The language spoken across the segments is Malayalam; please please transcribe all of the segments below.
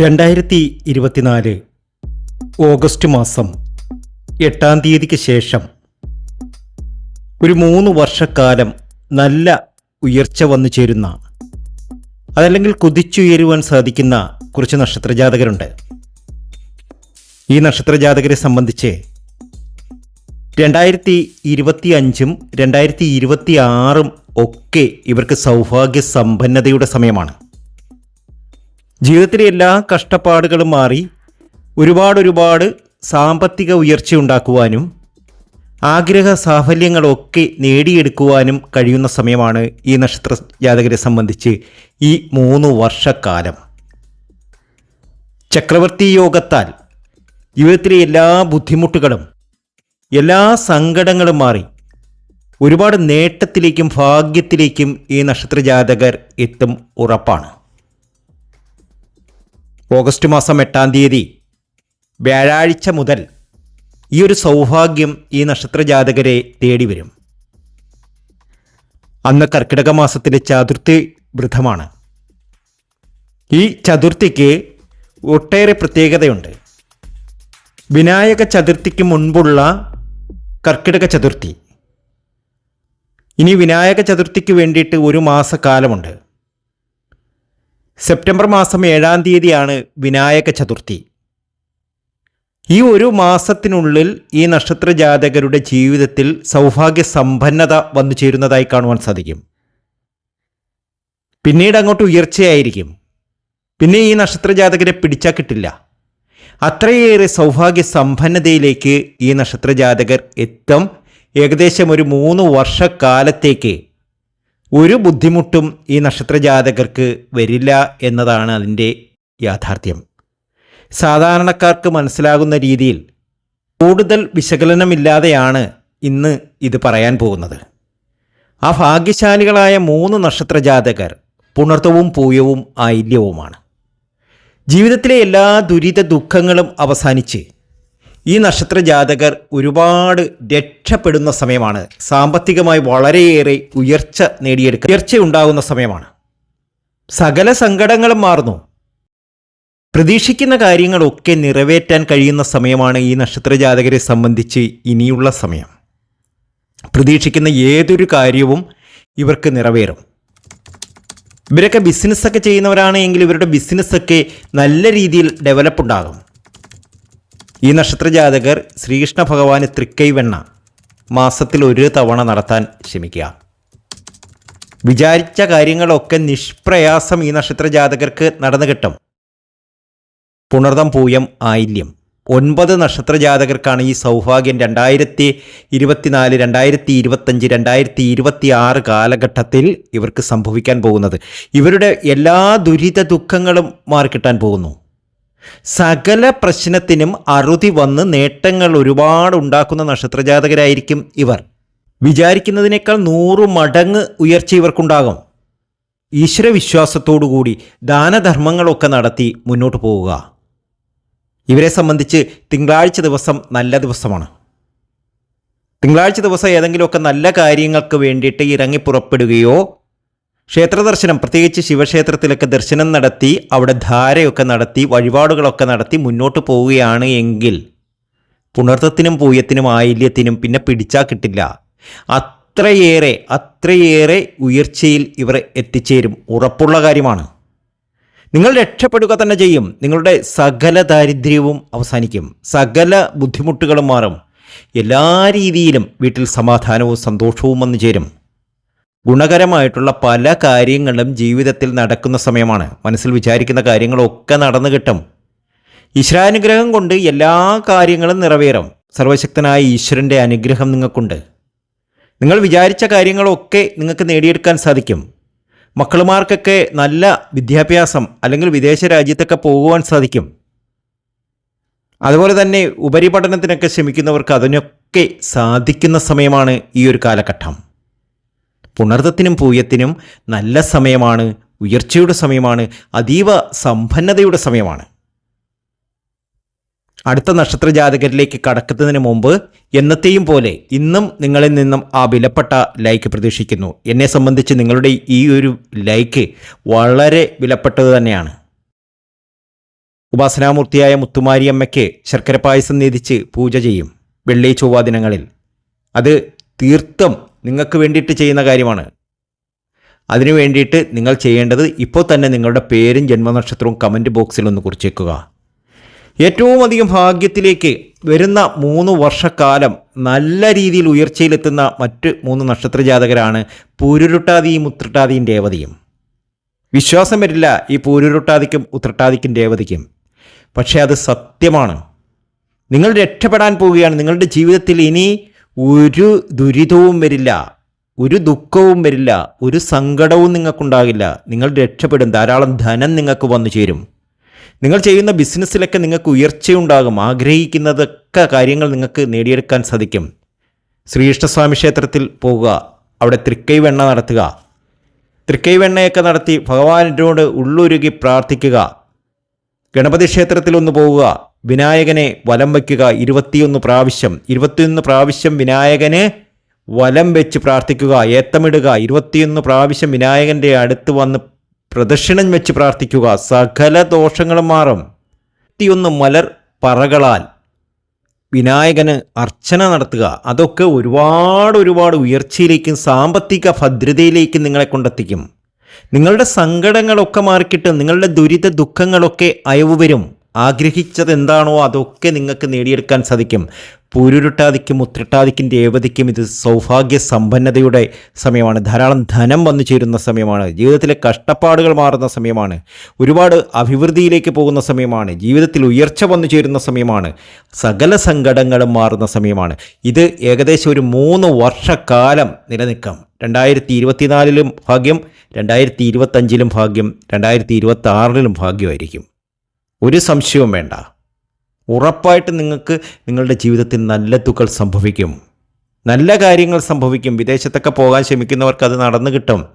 രണ്ടായിരത്തി ഇരുപത്തിനാല് ഓഗസ്റ്റ് മാസം എട്ടാം തീയതിക്ക് ശേഷം ഒരു മൂന്ന് വർഷക്കാലം നല്ല ഉയർച്ച വന്നു ചേരുന്ന അതല്ലെങ്കിൽ കുതിച്ചുയരുവാൻ സാധിക്കുന്ന കുറച്ച് നക്ഷത്രജാതകരുണ്ട്. ഈ നക്ഷത്രജാതകരെ സംബന്ധിച്ച് രണ്ടായിരത്തി ഇരുപത്തി അഞ്ചും രണ്ടായിരത്തി ഇരുപത്തി ആറും ഒക്കെ ഇവർക്ക് സൗഭാഗ്യ സമ്പന്നതയുടെ സമയമാണ്. ജീവിതത്തിലെ എല്ലാ കഷ്ടപ്പാടുകളും മാറി ഒരുപാട് ഒരുപാട് സാമ്പത്തിക ഉയർച്ച ഉണ്ടാക്കുവാനും ആഗ്രഹ സാഫല്യങ്ങളൊക്കെ നേടിയെടുക്കുവാനും കഴിയുന്ന സമയമാണ് ഈ നക്ഷത്ര ജാതകരെ സംബന്ധിച്ച് ഈ മൂന്ന് വർഷക്കാലം. ചക്രവർത്തി യോഗത്താൽ ജീവിതത്തിലെ എല്ലാ ബുദ്ധിമുട്ടുകളും എല്ലാ സങ്കടങ്ങളും മാറി ഒരുപാട് നേട്ടത്തിലേക്കും ഭാഗ്യത്തിലേക്കും ഈ നക്ഷത്ര ജാതകർ എത്തും ഉറപ്പാണ്. ഓഗസ്റ്റ് മാസം എട്ടാം തീയതി വ്യാഴാഴ്ച മുതൽ ഈ ഒരു സൗഭാഗ്യം ഈ നക്ഷത്ര ജാതകരെ തേടി വരും. അന്ന് കർക്കിടക മാസത്തിലെ ചതുർത്ഥി വൃദ്ധമാണ് ഈ ചതുർത്ഥിക്ക് ഒട്ടേറെ പ്രത്യേകതയുണ്ട്. വിനായക ചതുർത്ഥിക്ക് മുൻപുള്ള കർക്കിടക ചതുർത്ഥി. ഇനി വിനായക ചതുർത്ഥിക്ക് വേണ്ടിയിട്ട് ഒരു മാസക്കാലമുണ്ട്. സെപ്റ്റംബർ മാസം ഏഴാം തീയതിയാണ് വിനായക ചതുർത്ഥി. ഈ ഒരു മാസത്തിനുള്ളിൽ ഈ നക്ഷത്ര ജാതകരുടെ ജീവിതത്തിൽ സൗഭാഗ്യ സമ്പന്നത വന്നു ചേരുന്നതായി കാണുവാൻ സാധിക്കും. പിന്നീട് അങ്ങോട്ട് ഉയർച്ചയായിരിക്കും. പിന്നെ ഈ നക്ഷത്ര ജാതകരെ പിടിച്ചാൽ കിട്ടില്ല അത്രയേറെ സൗഭാഗ്യ സമ്പന്നതയിലേക്ക് ഈ നക്ഷത്ര ജാതകർ എത്തും. ഏകദേശം ഒരു മൂന്ന് വർഷക്കാലത്തേക്ക് ഒരു ബുദ്ധിമുട്ടും ഈ നക്ഷത്രജാതകർക്ക് വരില്ല എന്നതാണ് അതിന്റെ യാഥാർത്ഥ്യം. സാധാരണക്കാർക്ക് മനസ്സിലാകുന്ന രീതിയിൽ കൂടുതൽ വിശകലനമില്ലാതെയാണ് ഇന്ന് ഇത് പറയാൻ പോകുന്നത്. ആ ഭാഗ്യശാലികളായ മൂന്ന് നക്ഷത്രജാതകർ പുണർത്തവും പൂയവും ആയില്യവുമാണ്. ജീവിതത്തിലെ എല്ലാ ദുരിത ദുഃഖങ്ങളും അവസാനിച്ച് ഈ നക്ഷത്ര ജാതകർ ഒരുപാട് രക്ഷപ്പെടുന്ന സമയമാണ്. സാമ്പത്തികമായി വളരെയേറെ ഉയർച്ച നേടിയെടുക്കുക ഉയർച്ച ഉണ്ടാകുന്ന സമയമാണ്. സകല സങ്കടങ്ങളും മാറുന്നു. പ്രതീക്ഷിക്കുന്ന കാര്യങ്ങളൊക്കെ നിറവേറ്റാൻ കഴിയുന്ന സമയമാണ് ഈ നക്ഷത്ര ജാതകരെ സംബന്ധിച്ച് ഇനിയുള്ള സമയം. പ്രതീക്ഷിക്കുന്ന ഏതൊരു കാര്യവും ഇവർക്ക് നിറവേറും. ഇവരൊക്കെ ബിസിനസ്സൊക്കെ ചെയ്യുന്നവരാണെങ്കിൽ ഇവരുടെ ബിസിനസ്സൊക്കെ നല്ല രീതിയിൽ ഡെവലപ്പ് ഉണ്ടാകും. ഈ നക്ഷത്രജാതകർ ശ്രീകൃഷ്ണ ഭഗവാന് തൃക്കൈവെണ്ണ മാസത്തിൽ ഒരു തവണ നടത്താൻ ശ്രമിക്കുക. വിചാരിച്ച കാര്യങ്ങളൊക്കെ നിഷ്പ്രയാസം ഈ നക്ഷത്രജാതകർക്ക് നടന്നു കിട്ടും. പുണർതം പൂയം ആയില്യം. ഒൻപത് നക്ഷത്ര ജാതകർക്കാണ് ഈ സൗഭാഗ്യം രണ്ടായിരത്തി ഇരുപത്തിനാല് രണ്ടായിരത്തി ഇരുപത്തഞ്ച് രണ്ടായിരത്തി ഇരുപത്തി ആറ് കാലഘട്ടത്തിൽ ഇവർക്ക് സംഭവിക്കാൻ പോകുന്നത്. ഇവരുടെ എല്ലാ ദുരിത ദുഃഖങ്ങളും മാറിക്കിട്ടാൻ പോകുന്നു. സകല പ്രശ്നത്തിനും അറുതി വന്ന് നേട്ടങ്ങൾ ഒരുപാട് ഉണ്ടാക്കുന്ന നക്ഷത്രജാതകരായിരിക്കും ഇവർ. വിചാരിക്കുന്നതിനേക്കാൾ നൂറ് മടങ്ങ് ഉയർച്ച ഇവർക്കുണ്ടാകും. ഈശ്വരവിശ്വാസത്തോടുകൂടി ദാനധർമ്മങ്ങളൊക്കെ നടത്തി മുന്നോട്ട് പോവുക. ഇവരെ സംബന്ധിച്ച് തിങ്കളാഴ്ച ദിവസം നല്ല ദിവസമാണ്. തിങ്കളാഴ്ച ദിവസം ഏതെങ്കിലുമൊക്കെ നല്ല കാര്യങ്ങൾക്ക് വേണ്ടിയിട്ട് ഇറങ്ങി പുറപ്പെടുകയോ ക്ഷേത്ര ദർശനം പ്രത്യേകിച്ച് ശിവക്ഷേത്രത്തിലൊക്കെ ദർശനം നടത്തി അവിടെ ധാരയൊക്കെ നടത്തി വഴിപാടുകളൊക്കെ നടത്തി മുന്നോട്ട് പോവുകയാണ് എങ്കിൽ പുണർത്തത്തിനും പൂയത്തിനും ആയില്യത്തിനും പിന്നെ പിടിച്ചാൽ കിട്ടില്ല. അത്രയേറെ അത്രയേറെ ഉയർച്ചയിൽ ഇവർ എത്തിച്ചേരും. ഉറപ്പുള്ള കാര്യമാണ്. നിങ്ങൾ രക്ഷപ്പെടുക തന്നെ ചെയ്യും. നിങ്ങളുടെ സകല ദാരിദ്ര്യവും അവസാനിക്കും. സകല ബുദ്ധിമുട്ടുകളും മാറും. എല്ലാ രീതിയിലും വീട്ടിൽ സമാധാനവും സന്തോഷവും വന്നു ചേരും. ഗുണകരമായിട്ടുള്ള പല കാര്യങ്ങളും ജീവിതത്തിൽ നടക്കുന്ന സമയമാണ്. മനസ്സിൽ വിചാരിക്കുന്ന കാര്യങ്ങളൊക്കെ നടന്നു കിട്ടും. ഈശ്വരാനുഗ്രഹം കൊണ്ട് എല്ലാ കാര്യങ്ങളും നിറവേറും. സർവശക്തനായ ഈശ്വരന്റെ അനുഗ്രഹം നിങ്ങൾക്കുണ്ട്. നിങ്ങൾ വിചാരിച്ച കാര്യങ്ങളൊക്കെ നിങ്ങൾക്ക് നേടിയെടുക്കാൻ സാധിക്കും. മക്കളുമാർക്കൊക്കെ നല്ല വിദ്യാഭ്യാസം അല്ലെങ്കിൽ വിദേശ രാജ്യത്തൊക്കെ പോകുവാൻ സാധിക്കും. അതുപോലെ തന്നെ ഉപരിപഠനത്തിനൊക്കെ ശ്രമിക്കുന്നവർക്ക് അതിനൊക്കെ സാധിക്കുന്ന സമയമാണ് ഈ ഒരു കാലഘട്ടം. പുണർത്തത്തിനും പൂയത്തിനും നല്ല സമയമാണ് ഉയർച്ചയുടെ സമയമാണ് അതീവ സമ്പന്നതയുടെ സമയമാണ്. അടുത്ത നക്ഷത്ര ജാതകരിലേക്ക് കടക്കുന്നതിന് മുമ്പ് എന്നത്തെയും പോലെ ഇന്നും നിങ്ങളിൽ നിന്നും ആ വിലപ്പെട്ട ലൈക്ക് പ്രതീക്ഷിക്കുന്നു. എന്നെ സംബന്ധിച്ച് നിങ്ങളുടെ ഈ ഒരു ലൈക്ക് വളരെ വിലപ്പെട്ടത് തന്നെയാണ്. ഉപാസനാമൂർത്തിയായ മുത്തുമാരിയമ്മയ്ക്ക് ശർക്കര പായസം നീതിച്ച് പൂജ ചെയ്യും വെള്ളി ചൊവ്വാ ദിനങ്ങളിൽ. അത് തീർത്തും നിങ്ങൾക്ക് വേണ്ടിയിട്ട് ചെയ്യുന്ന കാര്യമാണ്. അതിനു വേണ്ടിയിട്ട് നിങ്ങൾ ചെയ്യേണ്ടത് ഇപ്പോൾ തന്നെ നിങ്ങളുടെ പേരും ജന്മനക്ഷത്രവും കമന്റ് ബോക്സിൽ ഒന്ന് കുറിച്ചേക്കുക. ഏറ്റവും അധികം ഭാഗ്യത്തിലേക്ക് വരുന്ന മൂന്ന് വർഷക്കാലം നല്ല രീതിയിൽ ഉയർച്ചയിലെത്തുന്ന മറ്റ് മൂന്ന് നക്ഷത്ര ജാതകരാണ് പൂരുരുട്ടാതിയും ഉത്രട്ടാതിയും രേവതിയും. വിശ്വാസം വരില്ല ഈ പൂരുരുട്ടാതിക്കും ഉത്രട്ടാതിക്കും രേവതിക്കും. പക്ഷേ അത് സത്യമാണ്. നിങ്ങൾ രക്ഷപ്പെടാൻ പോവുകയാണ്. നിങ്ങളുടെ ജീവിതത്തിൽ ഇനി ഒരു ദുരിതവും വരില്ല ഒരു ദുഃഖവും വരില്ല ഒരു സങ്കടവും നിങ്ങൾക്കുണ്ടാകില്ല. നിങ്ങൾ രക്ഷപ്പെടും ധാരാളം ധനം നിങ്ങൾക്ക് വന്നു ചേരും. നിങ്ങൾ ചെയ്യുന്ന ബിസിനസ്സിലൊക്കെ നിങ്ങൾക്ക് ഉയർച്ചയുണ്ടാകും ആഗ്രഹിക്കുന്നതൊക്കെ കാര്യങ്ങൾ നിങ്ങൾക്ക് നേടിയെടുക്കാൻ സാധിക്കും. ശ്രീകൃഷ്ണസ്വാമി ക്ഷേത്രത്തിൽ പോവുക അവിടെ തൃക്കൈവെണ്ണ നടത്തുക. തൃക്കൈവെണ്ണയൊക്കെ നടത്തി ഭഗവാനോട് ഉള്ളുരുകി പ്രാർത്ഥിക്കുക. ഗണപതി ക്ഷേത്രത്തിൽ ഒന്ന് പോവുക വിനായകനെ വലം വയ്ക്കുക ഇരുപത്തിയൊന്ന് പ്രാവശ്യം. ഇരുപത്തിയൊന്ന് പ്രാവശ്യം വിനായകനെ വലം വെച്ച് പ്രാർത്ഥിക്കുക ഏത്തമിടുക. ഇരുപത്തിയൊന്ന് പ്രാവശ്യം വിനായകന്റെ അടുത്ത് വന്ന് പ്രദക്ഷിണം വെച്ച് പ്രാർത്ഥിക്കുക. സകല ദോഷങ്ങളും മാറും. ഇരുപത്തിയൊന്ന് മലർ പറകളാൽ വിനായകന് അർച്ചന നടത്തുക. അതൊക്കെ ഒരുപാട് ഒരുപാട് ഉയർച്ചയിലേക്കും സാമ്പത്തിക ഭദ്രതയിലേക്കും നിങ്ങളെ കൊണ്ടെത്തിക്കും. നിങ്ങളുടെ സങ്കടങ്ങളൊക്കെ മാറിക്കിട്ട് നിങ്ങളുടെ ദുരിത ദുഃഖങ്ങളൊക്കെ അയവ് വരും. ആഗ്രഹിച്ചത് എന്താണോ അതൊക്കെ നിങ്ങൾക്ക് നേടിയെടുക്കാൻ സാധിക്കും. പൂരുരുട്ടാതിക്കും ഉത്രട്ടാതിക്കും രേവതിക്കും ഇത് സൗഭാഗ്യ സമ്പന്നതയുടെ സമയമാണ്. ധാരാളം ധനം വന്നു ചേരുന്ന സമയമാണ്. ജീവിതത്തിലെ കഷ്ടപ്പാടുകൾ മാറുന്ന സമയമാണ്. ഒരുപാട് അഭിവൃദ്ധിയിലേക്ക് പോകുന്ന സമയമാണ്. ജീവിതത്തിൽ ഉയർച്ച വന്നു ചേരുന്ന സമയമാണ്. സകല സങ്കടങ്ങളും മാറുന്ന സമയമാണ്. ഇത് ഏകദേശം ഒരു മൂന്ന് വർഷക്കാലം നിലനിൽക്കാം. രണ്ടായിരത്തി ഇരുപത്തിനാലിലും ഭാഗ്യം രണ്ടായിരത്തി ഇരുപത്തഞ്ചിലും ഭാഗ്യം രണ്ടായിരത്തി ഇരുപത്തി ആറിലും ഭാഗ്യമായിരിക്കും. ഒരു സംശയവും വേണ്ട. ഉറപ്പായിട്ട് നിങ്ങൾക്ക് നിങ്ങളുടെ ജീവിതത്തിൽ നല്ല തുകൾ സംഭവിക്കും. നല്ല കാര്യങ്ങൾ സംഭവിക്കും. വിദേശത്തൊക്കെ പോകാൻ ശ്രമിക്കുന്നവർക്ക് അത് നടന്നു കിട്ടും.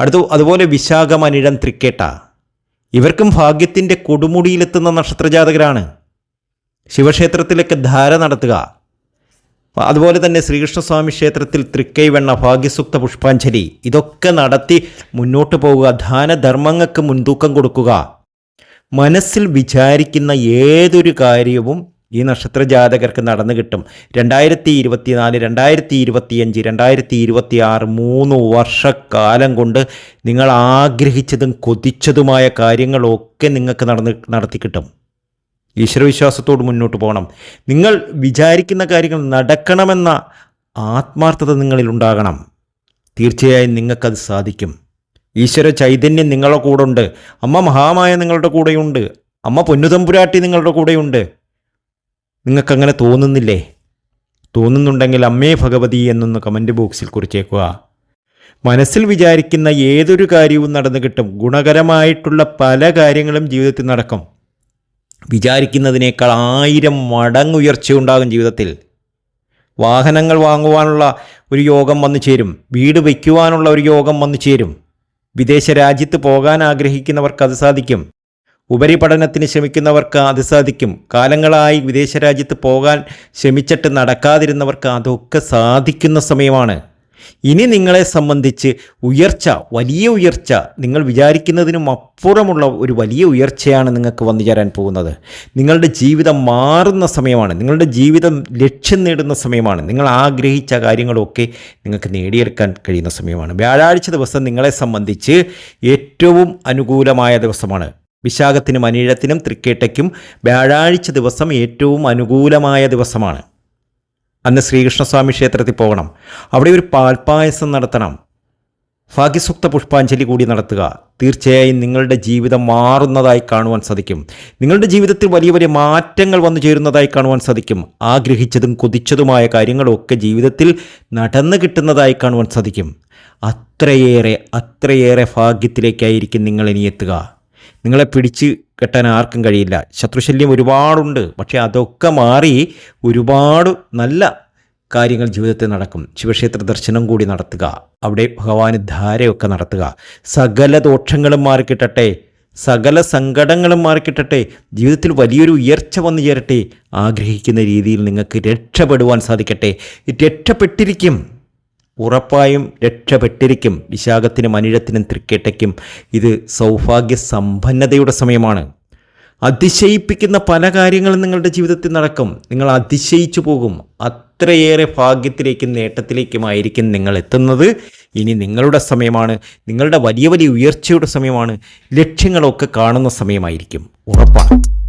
അടുത്ത അതുപോലെ വിശാഖം അനിഴം തൃക്കേട്ട. ഇവർക്കും ഭാഗ്യത്തിന്റെ കൊടുമുടിയിലെത്തുന്ന നക്ഷത്രജാതകരാണ്. ശിവക്ഷേത്രത്തിലൊക്കെ ധാര നടത്തുക. അതുപോലെ തന്നെ ശ്രീകൃഷ്ണസ്വാമി ക്ഷേത്രത്തിൽ തൃക്കൈവെണ്ണ ഭാഗ്യസുക്ത പുഷ്പാഞ്ജലി. ഇതൊക്കെ നടത്തി മുന്നോട്ട് പോവുക. ധാനധർമ്മങ്ങൾക്ക് മുൻതൂക്കം കൊടുക്കുക. മനസ്സിൽ വിചാരിക്കുന്ന ഏതൊരു കാര്യവും ഈ നക്ഷത്ര ജാതകർക്ക് നടന്നു കിട്ടും. രണ്ടായിരത്തി ഇരുപത്തിനാല് രണ്ടായിരത്തി ഇരുപത്തിയഞ്ച് രണ്ടായിരത്തി ഇരുപത്തി ആറ് മൂന്ന് വർഷക്കാലം കൊണ്ട് നിങ്ങൾ ആഗ്രഹിച്ചതും കൊതിച്ചതുമായ കാര്യങ്ങളൊക്കെ നിങ്ങൾക്ക് നടന്ന് നടത്തി കിട്ടും. ഈശ്വരവിശ്വാസത്തോട് മുന്നോട്ട് പോകണം. നിങ്ങൾ വിചാരിക്കുന്ന കാര്യങ്ങൾ നടക്കണമെന്ന ആത്മാർത്ഥത നിങ്ങളിൽ ഉണ്ടാകണം. തീർച്ചയായും നിങ്ങൾക്കത് സാധിക്കും. ഈശ്വര ചൈതന്യം നിങ്ങളുടെ കൂടെ ഉണ്ട് അമ്മ മഹാമായ നിങ്ങളുടെ കൂടെയുണ്ട്. അമ്മ പൊന്നുതമ്പുരാട്ടി നിങ്ങളുടെ കൂടെയുണ്ട്. നിങ്ങൾക്കങ്ങനെ തോന്നുന്നില്ലേ? തോന്നുന്നുണ്ടെങ്കിൽ അമ്മേ ഭഗവതി എന്നൊന്ന് കമന്റ് ബോക്സിൽ കുറിച്ചേക്കുക. മനസ്സിൽ വിചാരിക്കുന്ന ഏതൊരു കാര്യവും നടന്നു കിട്ടും. ഗുണകരമായിട്ടുള്ള പല കാര്യങ്ങളും ജീവിതത്തിൽ നടക്കും. വിചാരിക്കുന്നതിനേക്കാൾ ആയിരം മടങ്ങ് ഉയർച്ചയുണ്ടാകും ജീവിതത്തിൽ. വാഹനങ്ങൾ വാങ്ങുവാനുള്ള ഒരു യോഗം വന്നു ചേരും. വീട് വയ്ക്കുവാനുള്ള ഒരു യോഗം വന്നു ചേരും. വിദേശ രാജ്യത്ത് പോകാൻ ആഗ്രഹിക്കുന്നവർക്ക് അത് സാധിക്കും. ഉപരിപഠനത്തിന് ശ്രമിക്കുന്നവർക്ക് അത് സാധിക്കും. കാലങ്ങളായി വിദേശ രാജ്യത്ത് പോകാൻ ശ്രമിച്ചിട്ട് നടക്കാതിരുന്നവർക്ക് അതൊക്കെ സാധിക്കുന്ന സമയമാണ്. ഇനി നിങ്ങളെ സംബന്ധിച്ച് ഉയർച്ച വലിയ ഉയർച്ച നിങ്ങൾ വിചാരിക്കുന്നതിനും അപ്പുറമുള്ള ഒരു വലിയ ഉയർച്ചയാണ് നിങ്ങൾക്ക് വന്നു ചേരാൻ പോകുന്നത്. നിങ്ങളുടെ ജീവിതം മാറുന്ന സമയമാണ്. നിങ്ങളുടെ ജീവിതം ലക്ഷ്യം നേടുന്ന സമയമാണ്. നിങ്ങൾ ആഗ്രഹിച്ച കാര്യങ്ങളൊക്കെ നിങ്ങൾക്ക് നേടിയെടുക്കാൻ കഴിയുന്ന സമയമാണ്. വ്യാഴാഴ്ച ദിവസം നിങ്ങളെ സംബന്ധിച്ച് ഏറ്റവും അനുകൂലമായ ദിവസമാണ്. വിശാഖത്തിനും അനിഴത്തിനും തൃക്കേട്ടയ്ക്കും വ്യാഴാഴ്ച ദിവസം ഏറ്റവും അനുകൂലമായ ദിവസമാണ്. അന്ന് ശ്രീകൃഷ്ണസ്വാമി ക്ഷേത്രത്തിൽ പോകണം. അവിടെ ഒരു പാൽപ്പായസം നടത്തണം. ഭാഗ്യസുക്ത പുഷ്പാഞ്ജലി കൂടി നടത്തുക. തീർച്ചയായും നിങ്ങളുടെ ജീവിതം മാറുന്നതായി കാണുവാൻ സാധിക്കും. നിങ്ങളുടെ ജീവിതത്തിൽ വലിയ വലിയ മാറ്റങ്ങൾ വന്നു ചേരുന്നതായി കാണുവാൻ സാധിക്കും. ആഗ്രഹിച്ചതും കൊതിച്ചതുമായ കാര്യങ്ങളൊക്കെ ജീവിതത്തിൽ നടന്നു കിട്ടുന്നതായി കാണുവാൻ സാധിക്കും. അത്രയേറെ അത്രയേറെ ഭാഗ്യത്തിലേക്കായിരിക്കും നിങ്ങൾ ഇനി എത്തുക. നിങ്ങളെ പിടിച്ച് കെട്ടാൻ ആർക്കും കഴിയില്ല. ശത്രുശല്യം ഒരുപാടുണ്ട്. പക്ഷേ അതൊക്കെ മാറി ഒരുപാട് നല്ല കാര്യങ്ങൾ ജീവിതത്തിൽ നടക്കും. ശിവക്ഷേത്ര ദർശനം കൂടി നടത്തുക. അവിടെ ഭഗവാന് ധാരയൊക്കെ നടത്തുക. സകല ദോഷങ്ങളും മാറിക്കിട്ടട്ടെ. സകല സങ്കടങ്ങളും മാറിക്കിട്ടട്ടെ. ജീവിതത്തിൽ വലിയൊരു ഉയർച്ച വന്നു ചേരട്ടെ. ആഗ്രഹിക്കുന്ന രീതിയിൽ നിങ്ങൾക്ക് രക്ഷപ്പെടുവാൻ സാധിക്കട്ടെ. രക്ഷപ്പെട്ടിരിക്കും. ഉറപ്പായും രക്ഷപ്പെട്ടിരിക്കും. വിശാഖത്തിനും അനിഴത്തിനും തൃക്കേട്ടയ്ക്കും ഇത് സൗഭാഗ്യ സമ്പന്നതയുടെ സമയമാണ്. അതിശയിപ്പിക്കുന്ന പല കാര്യങ്ങളും നിങ്ങളുടെ ജീവിതത്തിൽ നടക്കും. നിങ്ങൾ അതിശയിച്ചു പോകും. അത്രയേറെ ഭാഗ്യത്തിലേക്കും നേട്ടത്തിലേക്കുമായിരിക്കും നിങ്ങൾ എത്തുന്നത്. ഇനി നിങ്ങളുടെ സമയമാണ്. നിങ്ങളുടെ വലിയ വലിയ ഉയർച്ചയുടെ സമയമാണ്. ലക്ഷ്യങ്ങളൊക്കെ കാണുന്ന സമയമായിരിക്കും. ഉറപ്പാണ്.